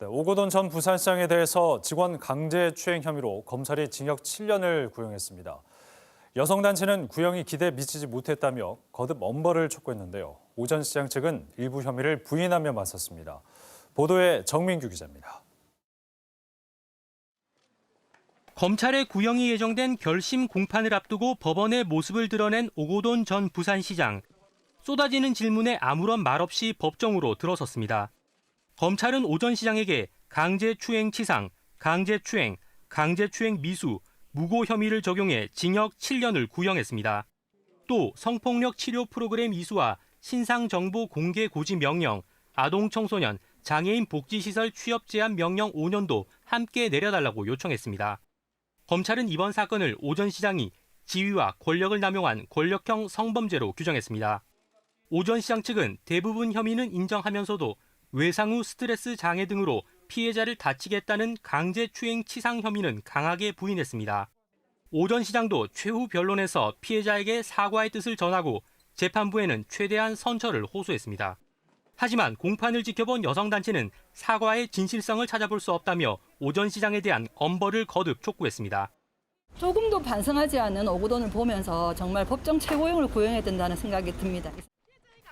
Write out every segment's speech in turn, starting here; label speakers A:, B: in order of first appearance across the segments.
A: 네, 오고돈 전 부산시장에 대해서 직원 강제 추행 혐의로 검찰이 징역 7년을 구형했습니다. 여성단체는 구형이 기대에 미치지 못했다며 거듭 엄벌을 촉구했는데요. 오전 시장 측은 일부 혐의를 부인하며 맞섰습니다. 보도에 정민규 기자입니다.
B: 검찰의 구형이 예정된 결심 공판을 앞두고 법원의 모습을 드러낸 오고돈 전 부산시장. 쏟아지는 질문에 아무런 말 없이 법정으로 들어섰습니다. 검찰은 오전 시장에게 강제추행 치상, 강제추행, 강제추행 미수, 무고 혐의를 적용해 징역 7년을 구형했습니다. 또 성폭력 치료 프로그램 이수와 신상 정보 공개 고지 명령, 아동 청소년, 장애인 복지시설 취업 제한 명령 5년도 함께 내려달라고 요청했습니다. 검찰은 이번 사건을 오전 시장이 지위와 권력을 남용한 권력형 성범죄로 규정했습니다. 오전 시장 측은 대부분 혐의는 인정하면서도 외상 후 스트레스 장애 등으로 피해자를 다치게 했다는 강제추행 치상 혐의는 강하게 부인했습니다. 오 전 시장도 최후 변론에서 피해자에게 사과의 뜻을 전하고 재판부에는 최대한 선처를 호소했습니다. 하지만 공판을 지켜본 여성단체는 사과의 진실성을 찾아볼 수 없다며 오 전 시장에 대한 엄벌을 거듭 촉구했습니다.
C: 조금도 반성하지 않는 오고돈을 보면서 정말 법정 최고형을 구형해야 된다는 생각이 듭니다.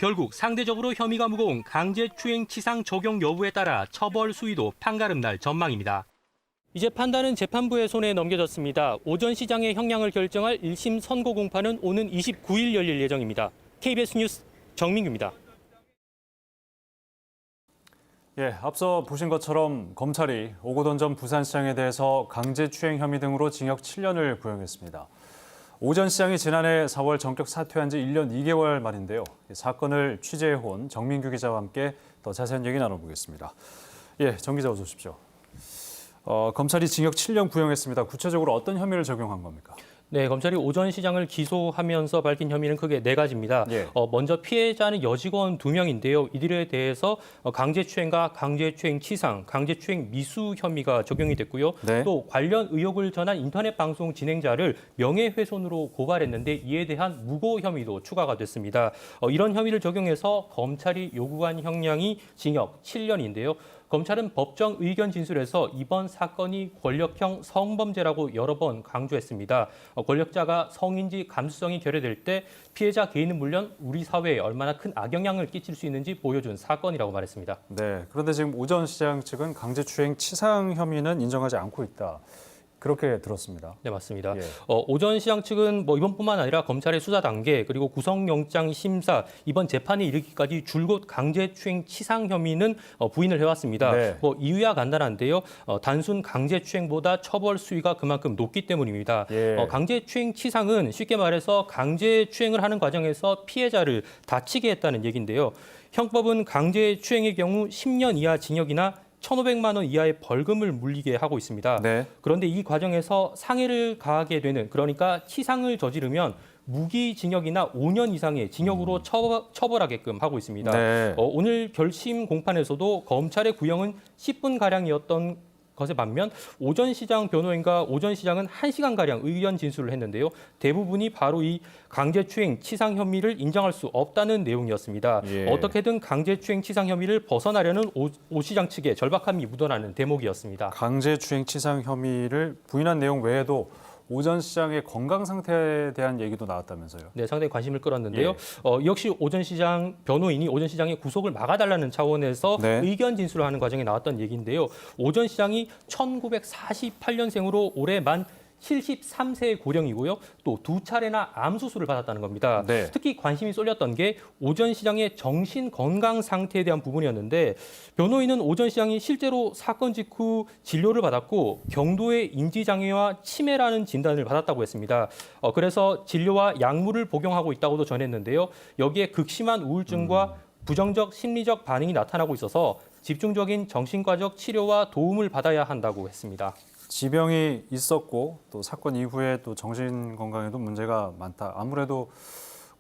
B: 결국 상대적으로 혐의가 무거운 강제추행 치상 적용 여부에 따라 처벌 수위도 판가름 날 전망입니다. 이제 판단은 재판부의 손에 넘겨졌습니다. 오전 시장의 형량을 결정할 1심 선고 공판은 오는 29일 열릴 예정입니다. KBS 뉴스 정민규입니다.
A: 예, 앞서 보신 것처럼 검찰이 오고돈 전 부산시장에 대해서 강제추행 혐의 등으로 징역 7년을 구형했습니다. 오전 시장이 지난해 4월 전격 사퇴한 지 1년 2개월 만인데요. 이 사건을 취재해온 정민규 기자와 함께 더 자세한 얘기 나눠보겠습니다. 예, 정 기자 어서 오십시오. 어, 검찰이 징역 7년 구형했습니다. 구체적으로 어떤 혐의를 적용한 겁니까?
B: 네, 검찰이 오전 시장을 기소하면서 밝힌 혐의는 크게 네 가지입니다.
A: 예.
B: 어, 먼저 피해자는 여직원 두 명인데요. 이들에 대해서 어, 강제추행과 강제추행 치상, 강제추행 미수 혐의가 적용이 됐고요.
A: 네.
B: 또 관련 의혹을 전한 인터넷 방송 진행자를 명예훼손으로 고발했는데 이에 대한 무고 혐의도 추가가 됐습니다. 어, 이런 혐의를 적용해서 검찰이 요구한 형량이 징역 7년인데요. 검찰은 법정 의견 진술에서 이번 사건이 권력형 성범죄라고 여러 번 강조했습니다. 어, 권력자가 성인지 감수성이 결여될 때 피해자 개인은 물론 우리 사회에 얼마나 큰 악영향을 끼칠 수 있는지 보여준 사건이라고 말했습니다.
A: 네, 그런데 지금 오전 시장 측은 강제추행 치상 혐의는 인정하지 않고 있다. 그렇게 들었습니다.
B: 네, 맞습니다.
A: 예.
B: 어, 오전 시장 측은 뭐 이번뿐만 아니라 검찰의 수사 단계 그리고 구속영장 심사 이번 재판에 이르기까지 줄곧 강제추행 치상 혐의는 어, 부인을 해왔습니다.
A: 네.
B: 뭐 이유야 간단한데요. 어, 단순 강제추행보다 처벌 수위가 그만큼 높기 때문입니다.
A: 예.
B: 어, 강제추행 치상은 쉽게 말해서 강제추행을 하는 과정에서 피해자를 다치게 했다는 얘기인데요. 형법은 강제추행의 경우 10년 이하 징역이나 1,500만 원 이하의 벌금을 물리게 하고 있습니다.
A: 네.
B: 그런데 이 과정에서 상해를 가하게 되는 그러니까 치상을 저지르면 무기징역이나 5년 이상의 징역으로 처벌, 처벌 하게끔 하고 있습니다.
A: 네.
B: 어, 오늘 결심 공판에서도 검찰의 구형은 10분 가량이었던 것에 반면 오전 시장 변호인과 오전 시장은 1시간 가량 의견 진술을 했는데요. 대부분이 바로 이 강제추행 치상 혐의를 인정할 수 없다는 내용이었습니다.
A: 예.
B: 어떻게든 강제추행 치상 혐의를 벗어나려는 오, 오 시장 측의 절박함이 묻어나는 대목이었습니다.
A: 강제추행 치상 혐의를 부인한 내용 외에도 오전 시장의 건강 상태에 대한 얘기도 나왔다면서요.
B: 네, 상당히 관심을 끌었는데요.
A: 예.
B: 어, 역시 오전 시장 변호인이 오전 시장의 구속을 막아달라는 차원에서
A: 네.
B: 의견 진술을 하는 과정에 나왔던 얘기인데요. 오전 시장이 1948년생으로 올해 만 73세의 고령이고요. 또 두 차례나 암 수술을 받았다는 겁니다.
A: 네.
B: 특히 관심이 쏠렸던 게 오전 시장의 정신 건강 상태에 대한 부분이었는데 변호인은 오전 시장이 실제로 사건 직후 진료를 받았고 경도의 인지 장애와 치매라는 진단을 받았다고 했습니다. 어, 그래서 진료와 약물을 복용하고 있다고도 전했는데요. 여기에 극심한 우울증과 부정적 심리적 반응이 나타나고 있어서 집중적인 정신과적 치료와 도움을 받아야 한다고 했습니다.
A: 지병이 있었고 또 사건 이후에 또 정신 건강에도 문제가 많다. 아무래도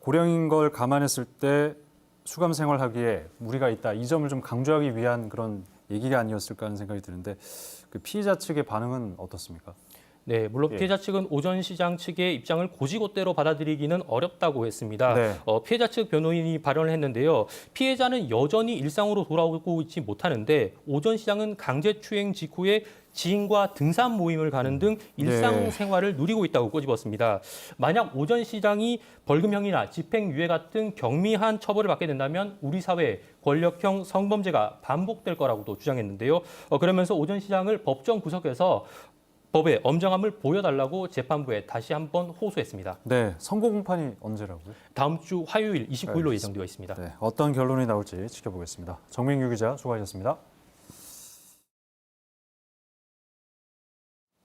A: 고령인 걸 감안했을 때 수감 생활하기에 무리가 있다. 이 점을 좀 강조하기 위한 그런 얘기가 아니었을까 하는 생각이 드는데 그 피의자 측의 반응은 어떻습니까?
B: 네, 물론
A: 예.
B: 피해자 측은 오전 시장 측의 입장을 고지고대로 받아들이기는 어렵다고 했습니다.
A: 네.
B: 어, 피해자 측 변호인이 발언을 했는데요. 피해자는 여전히 일상으로 돌아오고 있지 못하는데 오전 시장은 강제 추행 직후에 지인과 등산 모임을 가는 등 일상
A: 네.
B: 생활을 누리고 있다고 꼬집었습니다. 만약 오전 시장이 벌금형이나 집행유예 같은 경미한 처벌을 받게 된다면 우리 사회에 권력형 성범죄가 반복될 거라고도 주장했는데요. 어, 그러면서 오전 시장을 법정 구속해서 법의 엄정함을 보여달라고 재판부에 다시 한번 호소했습니다.
A: 네, 선고 공판이 언제라고요?
B: 다음 주 화요일 29일로
A: 알겠습니다.
B: 예정되어 있습니다.
A: 네, 어떤 결론이 나올지 지켜보겠습니다. 정민규 기자 수고하셨습니다.